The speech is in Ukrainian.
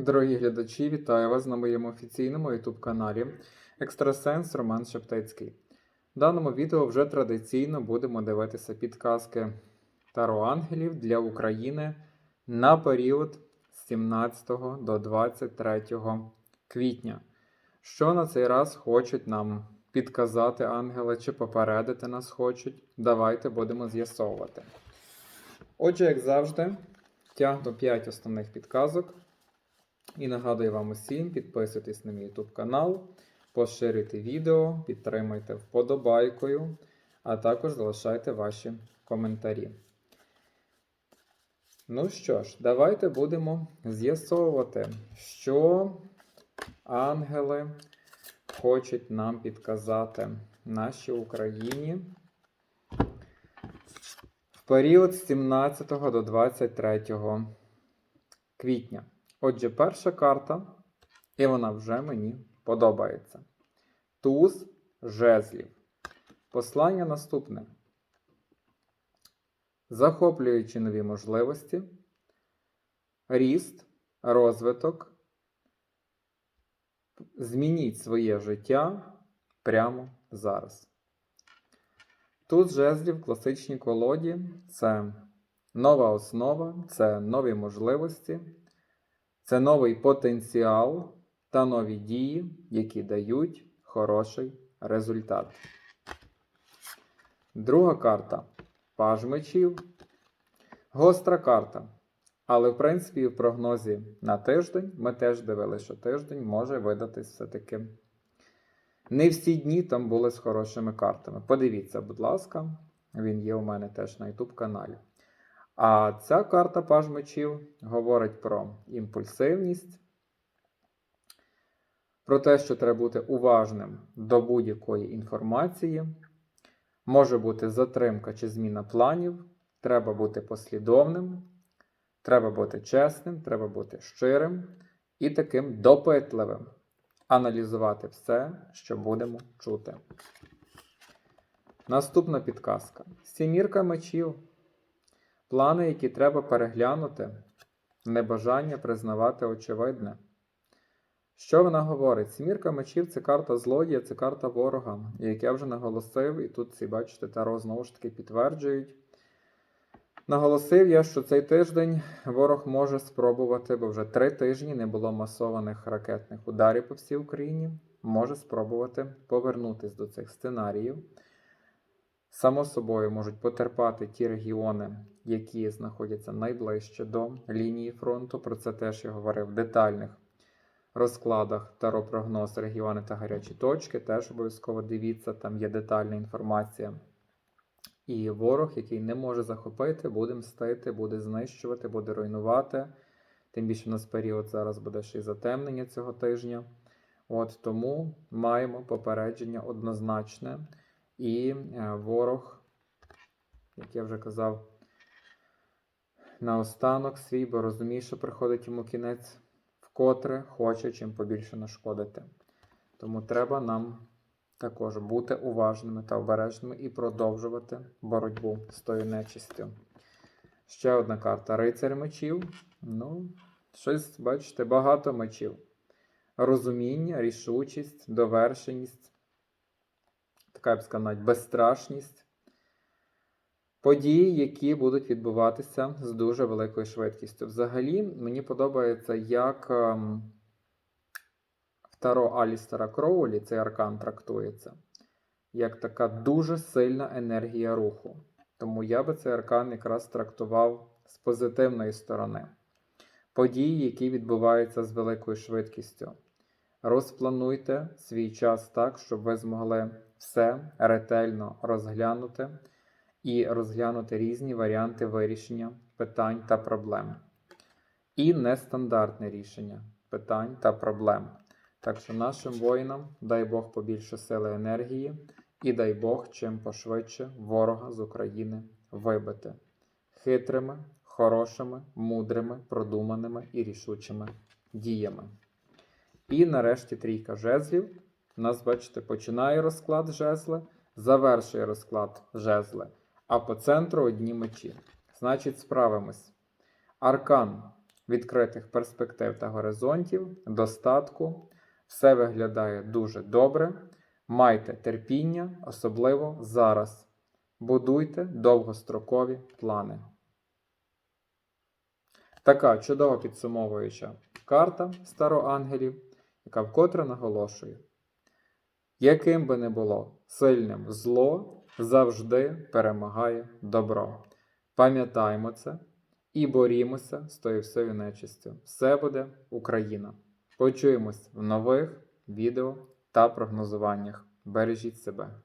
Дорогі глядачі, вітаю вас на моєму офіційному YouTube каналі Екстрасенс Роман Шептицький. В даному відео вже традиційно будемо дивитися підказки Таро Ангелів для України на період з 17 до 23 квітня. Що на цей раз хочуть нам підказати ангели чи попередити нас хочуть? Давайте будемо з'ясовувати. Отже, як завжди, тягну 5 основних підказок. І нагадую вам усім, підписуйтесь на мій YouTube канал, поширюйте відео, підтримайте вподобайкою, а також залишайте ваші коментарі. Ну що ж, давайте будемо з'ясовувати, що ангели хочуть нам підказати нашій Україні в період з 17 до 23 квітня. Отже, перша карта, і вона вже мені подобається. Туз жезлів. Послання наступне. Захоплюючи нові можливості, ріст, розвиток. Змініть своє життя прямо зараз. Туз жезлів в класичній колоді це нова основа, це нові можливості. Це новий потенціал та нові дії, які дають хороший результат. Друга карта паж мечів. Гостра карта. Але, в принципі, в прогнозі на тиждень ми теж дивилися, що тиждень може видатись все-таки. Не всі дні там були з хорошими картами. Подивіться, будь ласка, він є у мене теж на YouTube каналі. А ця карта паж мечів говорить про імпульсивність, про те, що треба бути уважним до будь-якої інформації. Може бути затримка чи зміна планів, треба бути послідовним, треба бути чесним, треба бути щирим і таким допитливим. Аналізувати все, що будемо чути. Наступна підказка: Сімірка мечів. Плани, які треба переглянути, небажання признавати очевидне. Що вона говорить? Сімірка мечів це карта злодія, це карта ворога. Як я вже наголосив, і тут ці, бачите, таро знову ж таки підтверджують. Наголосив я, що цей тиждень ворог може спробувати, бо вже три тижні не було масованих ракетних ударів по всій Україні. Може спробувати повернутися до цих сценаріїв. Само собою можуть потерпати ті регіони, які знаходяться найближче до лінії фронту. Про це теж я говорив в детальних розкладах таро прогноз регіони та гарячі точки. Теж обов'язково дивіться, там є детальна інформація. І ворог, який не може захопити, буде мстити, буде знищувати, буде руйнувати. Тим більше у нас період зараз буде ще й затемнення цього тижня. От Тому маємо попередження однозначне. І е, ворог, як я вже казав, наостанок свій, бо розуміє, що приходить йому кінець, вкотре хоче чим побільше нашкодити. Тому треба нам також бути уважними та обережними і продовжувати боротьбу з тою нечистю. Ще одна карта рицар мечів. Ну, щось, бачите, багато мечів. Розуміння, рішучість, довершеність така я б сказав, навіть безстрашність. Події, які будуть відбуватися з дуже великою швидкістю. Взагалі, мені подобається, як ем, в Таро Алістера Кроулі цей аркан трактується, як така дуже сильна енергія руху. Тому я би цей аркан якраз трактував з позитивної сторони. Події, які відбуваються з великою швидкістю. Розплануйте свій час так, щоб ви змогли все ретельно розглянути і розглянути різні варіанти вирішення питань та проблем. І нестандартне рішення питань та проблем. Так що нашим воїнам дай Бог побільше сили енергії і дай Бог чим пошвидше ворога з України вибити хитрими, хорошими, мудрими, продуманими і рішучими діями. І нарешті трійка жезлів. У нас, бачите, починає розклад жезли, завершує розклад жезли, а по центру одні мечі. Значить, справимось. Аркан відкритих перспектив та горизонтів, достатку. Все виглядає дуже добре. Майте терпіння, особливо зараз. Будуйте довгострокові плани. Така чудово підсумовуюча карта староангелів, яка вкотре наголошує, яким би не було сильним зло, завжди перемагає добро. Пам'ятаємо це і борімося з тою всею нечистю. Все буде Україна. Почуємось в нових відео та прогнозуваннях. Бережіть себе.